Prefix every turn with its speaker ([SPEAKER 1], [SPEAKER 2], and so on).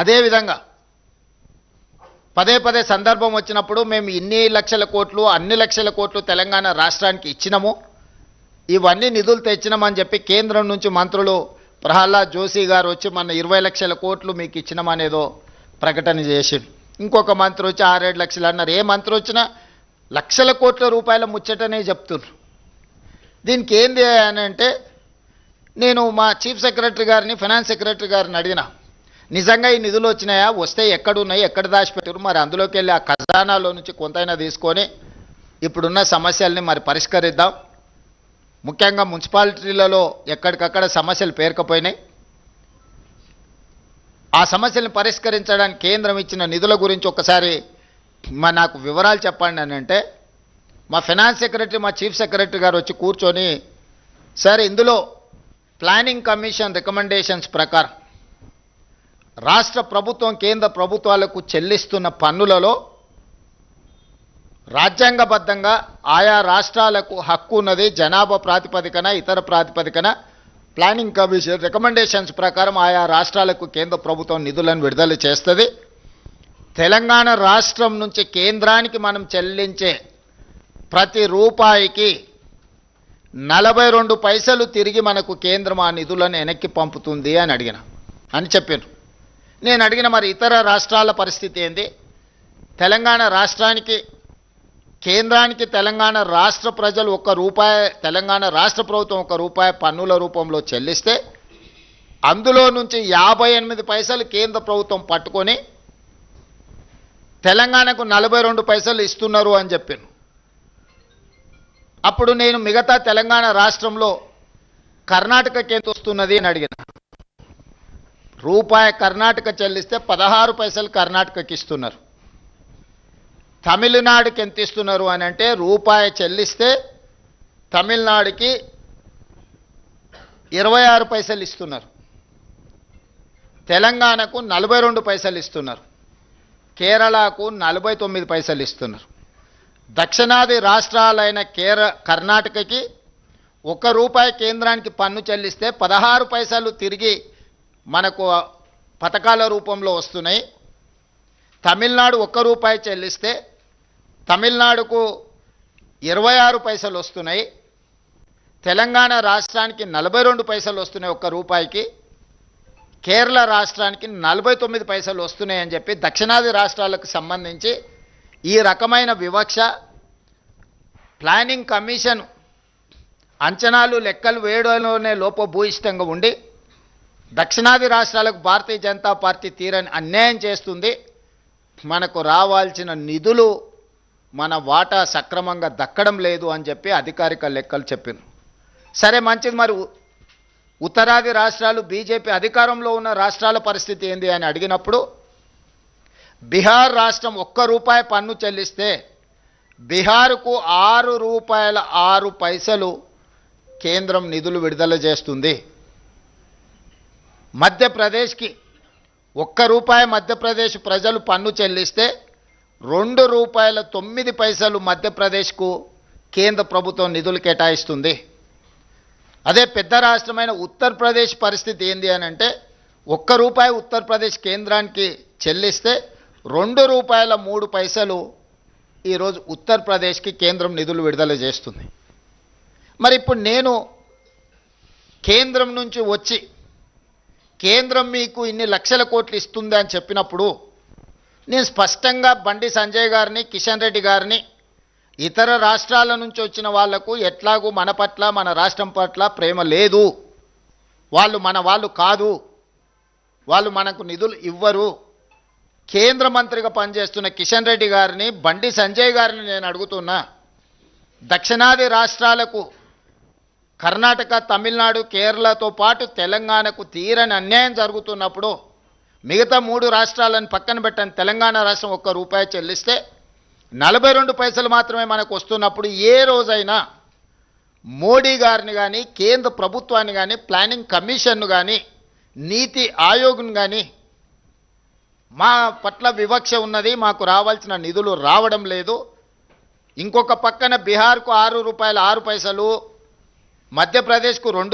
[SPEAKER 1] అదేవిధంగా పదే పదే సందర్భం వచ్చినప్పుడు మేము ఇన్ని లక్షల కోట్లు అన్ని లక్షల కోట్లు తెలంగాణ రాష్ట్రానికి ఇచ్చినాము. ఇవన్నీ నిధులు తెచ్చినామని చెప్పి కేంద్రం నుంచి మంత్రులు ప్రహ్లాద్ జోషి గారు వచ్చి మన ఇరవై లక్షల కోట్లు మీకు ఇచ్చినామనేదో ప్రకటన చేసిండు. ఇంకొక మంత్రి వచ్చి ఆరేడు లక్షలు అన్నారు. ఏ మంత్రి వచ్చినా లక్షల కోట్ల రూపాయల ముచ్చటనే చెప్తున్నారు దీనికి ఏంది అని అంటే నేను మా చీఫ్ సెక్రటరీ గారిని ఫైనాన్స్ సెక్రటరీ గారిని అడిగిన నిజంగా ఈ నిధులు వచ్చినాయా? వస్తే ఎక్కడున్నాయి? ఎక్కడ దాచిపెట్టారు? మరి అందులోకి వెళ్ళి ఆ ఖజానాలో నుంచి కొంతైనా తీసుకొని ఇప్పుడున్న సమస్యల్ని మరి పరిష్కరిద్దాం. ముఖ్యంగా మున్సిపాలిటీలలో ఎక్కడికక్కడ సమస్యలు పేర్కపోయినాయి. ఆ సమస్యలను పరిష్కరించడానికి కేంద్రం ఇచ్చిన నిధుల గురించి ఒకసారి మా నాకు వివరాలు చెప్పండి అని అంటే మా ఫైనాన్స్ సెక్రటరీ మా చీఫ్ సెక్రటరీ గారు వచ్చి కూర్చొని సార్ ఇందులో ప్లానింగ్ కమిషన్ రికమెండేషన్స్ ప్రకారం రాష్ట్ర ప్రభుత్వం కేంద్ర ప్రభుత్వాలకు చెల్లిస్తున్న పన్నులలో రాజ్యాంగబద్ధంగా ఆయా రాష్ట్రాలకు హక్కు ఉన్నది. జనాభా ప్రాతిపదికన ఇతర ప్రాతిపదికన ప్లానింగ్ కమిషన్ రికమెండేషన్స్ ప్రకారం ఆయా రాష్ట్రాలకు కేంద్ర ప్రభుత్వం నిధులను విడుదల చేస్తుంది. తెలంగాణ రాష్ట్రం నుంచి కేంద్రానికి మనం చెల్లించే ప్రతి రూపాయికి నలభై రెండు పైసలు తిరిగి మనకు కేంద్రం ఆ నిధులను వెనక్కి పంపుతుంది అని అడిగిన. అని చెప్పాను నేను అడిగిన మరి ఇతర రాష్ట్రాల పరిస్థితి ఏంది? తెలంగాణ రాష్ట్రానికి కేంద్రానికి తెలంగాణ రాష్ట్ర ప్రజలు ఒక్క రూపాయి తెలంగాణ రాష్ట్ర ప్రభుత్వం ఒక రూపాయి పన్నుల రూపంలో చెల్లిస్తే అందులో నుంచి యాభై ఎనిమిది పైసలు కేంద్ర ప్రభుత్వం పట్టుకొని తెలంగాణకు నలభై రెండు పైసలు ఇస్తున్నారు అని చెప్పాను అప్పుడు నేను మిగతా తెలంగాణ రాష్ట్రంలో కర్ణాటకకి ఎంత వస్తున్నది అని అడిగిన. రూపాయి కర్ణాటక చెల్లిస్తే పదహారు పైసలు కర్ణాటకకి ఇస్తున్నారు. తమిళనాడుకి ఎంత ఇస్తున్నారు అని అంటే రూపాయి చెల్లిస్తే తమిళనాడుకి ఇరవై ఆరు పైసలు ఇస్తున్నారు. తెలంగాణకు నలభై రెండు పైసలు ఇస్తున్నారు. కేరళకు నలభై తొమ్మిది పైసలు ఇస్తున్నారు. దక్షిణాది రాష్ట్రాలైన కేర కర్ణాటకకి ఒక రూపాయి కేంద్రానికి పన్ను చెల్లిస్తే పదహారు పైసలు తిరిగి మనకు పథకాల రూపంలో వస్తున్నాయి. తమిళనాడు ఒక్క రూపాయి చెల్లిస్తే తమిళనాడుకు ఇరవై ఆరు పైసలు వస్తున్నాయి. తెలంగాణ రాష్ట్రానికి నలభై రెండు పైసలు వస్తున్నాయి ఒక్క రూపాయికి. కేరళ రాష్ట్రానికి నలభై తొమ్మిది పైసలు వస్తున్నాయి అని చెప్పి దక్షిణాది రాష్ట్రాలకు సంబంధించి ఈ రకమైన వివక్ష ప్లానింగ్ కమిషన్ అంచనాలు లెక్కలు వేయడంలోనే లోపభూయిష్టంగా ఉండి దక్షిణాది రాష్ట్రాలకు భారతీయ జనతా పార్టీ తీరని అన్యాయం చేస్తుంది. మనకు రావాల్సిన నిధులు మన వాటా సక్రమంగా దక్కడం లేదు అని చెప్పి అధికారిక లెక్కలు చెప్పారు సరే మంచిది మరి. ఉత్తరాది రాష్ట్రాలు బీజేపీ అధికారంలో ఉన్న రాష్ట్రాల పరిస్థితి ఏంది అని అడిగినప్పుడు బీహార్ రాష్ట్రం ఒక్క రూపాయి పన్ను చెల్లిస్తే బీహార్కు ఆరు రూపాయల ఆరు పైసలు కేంద్రం నిధులు విడుదల చేస్తుంది. మధ్యప్రదేశ్కి ఒక్క రూపాయి మధ్యప్రదేశ్ ప్రజలు పన్ను చెల్లిస్తే రెండు రూపాయల తొమ్మిది పైసలు మధ్యప్రదేశ్కు కేంద్ర ప్రభుత్వం నిధులు కేటాయిస్తుంది. అదే పెద్ద రాష్ట్రమైన ఉత్తరప్రదేశ్ పరిస్థితి ఏంది అని అంటే ఒక్క రూపాయి ఉత్తరప్రదేశ్ కేంద్రానికి చెల్లిస్తే రెండు రూపాయల మూడు పైసలు ఈరోజు ఉత్తరప్రదేశ్కి కేంద్రం నిధులు విడుదల చేస్తుంది. మరి ఇప్పుడు నేను కేంద్రం నుంచి వచ్చి కేంద్రం మీకు ఇన్ని లక్షల కోట్లు ఇస్తుంది అని చెప్పినప్పుడు నేను స్పష్టంగా బండి సంజయ్ గారిని కిషన్ రెడ్డి గారిని ఇతర రాష్ట్రాల నుంచి వచ్చిన వాళ్ళకు ఎట్లాగూ మన పట్ల మన రాష్ట్రం పట్ల ప్రేమ లేదు. వాళ్ళు మన వాళ్ళు కాదు. వాళ్ళు మనకు నిధులు ఇవ్వరు. కేంద్ర మంత్రిగా పనిచేస్తున్న కిషన్ రెడ్డి గారిని బండి సంజయ్ గారిని నేను అడుగుతున్నా దక్షిణాది రాష్ట్రాలకు కర్ణాటక తమిళనాడు కేరళతో పాటు తెలంగాణకు తీరని అన్యాయం జరుగుతున్నప్పుడు మిగతా మూడు రాష్ట్రాలను పక్కన పెట్టని తెలంగాణ రాష్ట్రం ఒక్క రూపాయి చెల్లిస్తే నలభై రెండు పైసలు మాత్రమే మనకు వస్తున్నప్పుడు ఏ రోజైనా మోడీ గారిని కానీ కేంద్ర ప్రభుత్వాన్ని కానీ ప్లానింగ్ కమిషన్ను కానీ నీతి ఆయోగ్ను కానీ మా పట్ల వివక్ష ఉన్నది మాకు రావాల్సిన నిధులు రావడం లేదు. ఇంకొక పక్కన బీహార్కు ఆరు రూపాయల ఆరు పైసలు మధ్యప్రదేశ్కు రెండు